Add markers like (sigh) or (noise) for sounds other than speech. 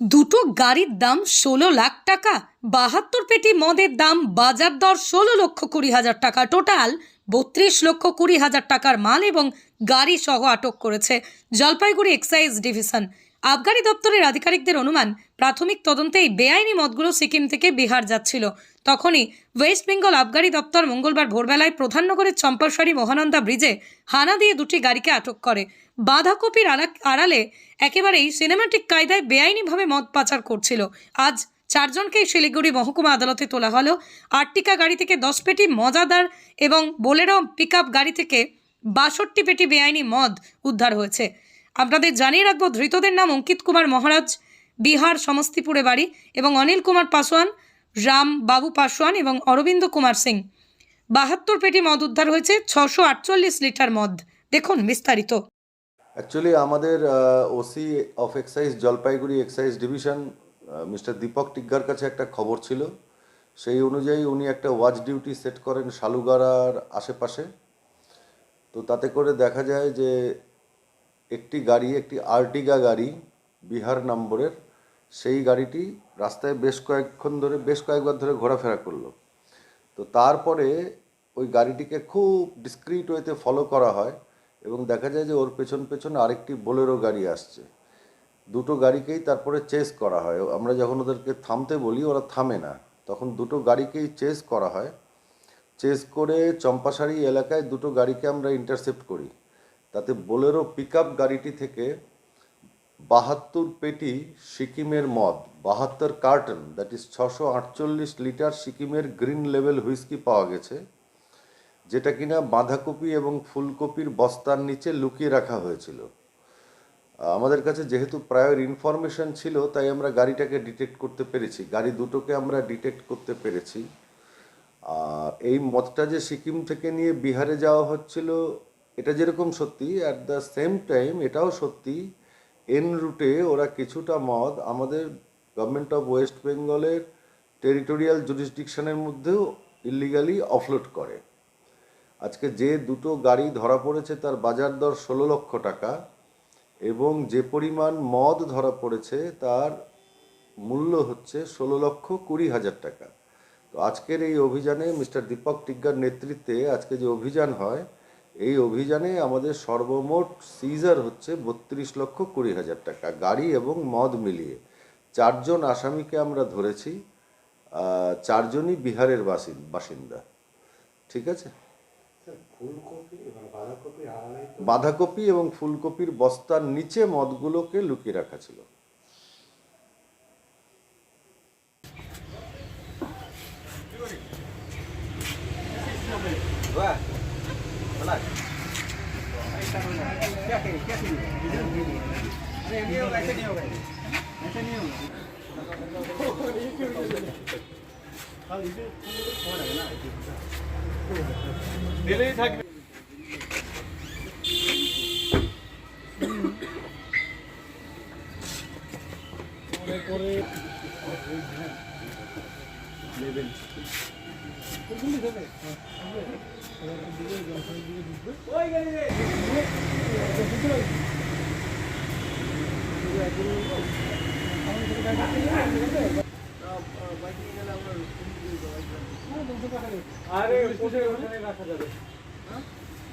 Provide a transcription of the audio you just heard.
দুটো গাড়ির দাম ষোলো লাখ টাকা, বাহাত্তর পেটি মদের দাম বাজার দর ষোলো লক্ষ কুড়ি হাজার টাকা টোটাল বত্রিশ লক্ষ কুড়ি হাজার টাকার মাল এবং গাড়ি সহ আটক করেছে জলপাইগুড়ি এক্সাইজ ডিভিশন। আবগারি দপ্তরের আধিকারিকদের অনুমান, প্রাথমিক তদন্তে এই বেআইনি মদগুলো সিকিম থেকে বিহার যাচ্ছিল। তখনই ওয়েস্ট বেঙ্গল আবগারি দপ্তর মঙ্গলবার ভোরবেলায় প্রধাননগরের চম্পাশাড়ি মহানন্দা ব্রিজে হানা দিয়ে দুটি গাড়িকে আটক করে। বাঁধাকপির আড়া- আড়ালে একেবারেই সিনেমাটিক কায়দায় বেআইনিভাবে মদ পাচার করছিল। আজ চারজনকেই শিলিগুড়ি মহকুমা আদালতে তোলা হলো। আটটিকা গাড়ি থেকে দশ পেটি মজাদার এবং বোলেরো পিক গাড়ি থেকে বাষট্টি পেটি বেআইনি মদ উদ্ধার হয়েছে। আপনাদের জানিয়ে রাখব, ধৃতদের নাম অঙ্কিত কুমার মহারাজ, বিহার সমস্তিপুরে বাড়ি, এবং অনিল কুমার পাসওয়ান রাম বাবু পাসওয়ান এবং অরবিন্দ কুমার সিং। বাহাত্তর পেটি মদ উদ্ধার হয়েছে, ছশো আটচল্লিশ লিটার মদ। দেখুন বিস্তারিত। অ্যাকচুয়ালি আমাদের OC of excise Jalpaiguri excise division mister Deepak টিগ্গার কাছে একটা খবর ছিল। সেই অনুযায়ী উনি একটা ওয়াচ ডিউটি সেট করেন শালুগাড়ার আশেপাশে। তো তাতে করে দেখা যায় যে একটি গাড়ি, একটি আর্টিগা গাড়ি বিহার নম্বরের, সেই গাড়িটি রাস্তায় বেশ কয়েকক্ষণ ধরে, বেশ কয়েকবার ধরে ঘোরাফেরা করল। তো তারপরে ওই গাড়িটিকে খুব ডিসক্রিট ওয়েতে ফলো করা হয়। এবং দেখা যায় যে ওর পেছন পেছন আরেকটি বোলেরো গাড়ি আসছে। দুটো গাড়িকেই তারপরে চেস করা হয়। আমরা যখন ওদেরকে থামতে বলি, ওরা থামে না। তখন দুটো গাড়িকেই চেস করা হয়। চেস করে চম্পাশাড়ি এলাকায় দুটো গাড়িকে আমরা ইন্টারসেপ্ট করি। তাতে বোলেরো পিক গাড়িটি থেকে বাহাত্তর পেটি সিকিমের মদ, বাহাত্তর কার্টন দ্যাট ইজ ছশো আটচল্লিশ লিটার সিকিমের গ্রিন লেভেল হুইস্কি পাওয়া গেছে। যেটা কিনা বাঁধাকপি এবং ফুলকপির বস্তার নিচে লুকিয়ে রাখা হয়েছিল। আমাদের কাছে যেহেতু প্রায়র ইনফরমেশন ছিল, তাই আমরা গাড়িটাকে ডিটেক্ট করতে পেরেছি। গাড়ি দুটোকে আমরা ডিটেক্ট করতে পেরেছি। আর এই মদটা যে সিকিম থেকে নিয়ে বিহারে যাওয়া হচ্ছিল, এটা যেরকম সত্যি অ্যাট দ্য সেম টাইম এটাও সত্যি এন রুটে ওরা কিছুটা মদ আমাদের গভর্নমেন্ট অফ ওয়েস্ট বেঙ্গলের টেরিটোরিয়াল জুরিসডিকশনের মধ্যেও ইলিগালি অফলোড করে। আজকে যে দুটো গাড়ি ধরা পড়েছে তার বাজার দর ষোলো লক্ষ টাকা এবং যে পরিমাণ মদ ধরা পড়েছে তার মূল্য হচ্ছে ষোলো লক্ষ কুড়ি হাজার টাকা। তো আজকের এই অভিযানে মিস্টার দীপক টিগ্গার নেতৃত্বে আজকে যে অভিযান হয়, এই অভিযানে আমাদের সর্বমোট সিজার হচ্ছে বত্রিশ লক্ষ কুড়ি হাজার টাকা, গাড়ি এবং মদ মিলিয়ে। চারজন আসামিকে আমরা ধরেছি চারজনই বিহারের বাসিন, বাসিন্দা। ঠিক আছে? বাঁধাকপি আড়ালে তো বাঁধাকপি এবং ফুলকপির বস্তার নিচে মদগুলোকে লুকিয়ে রাখা ছিল। (laughs) দিলেই থাকবে করে নেবেন ওই আরে ওখানে রাখা যাবে?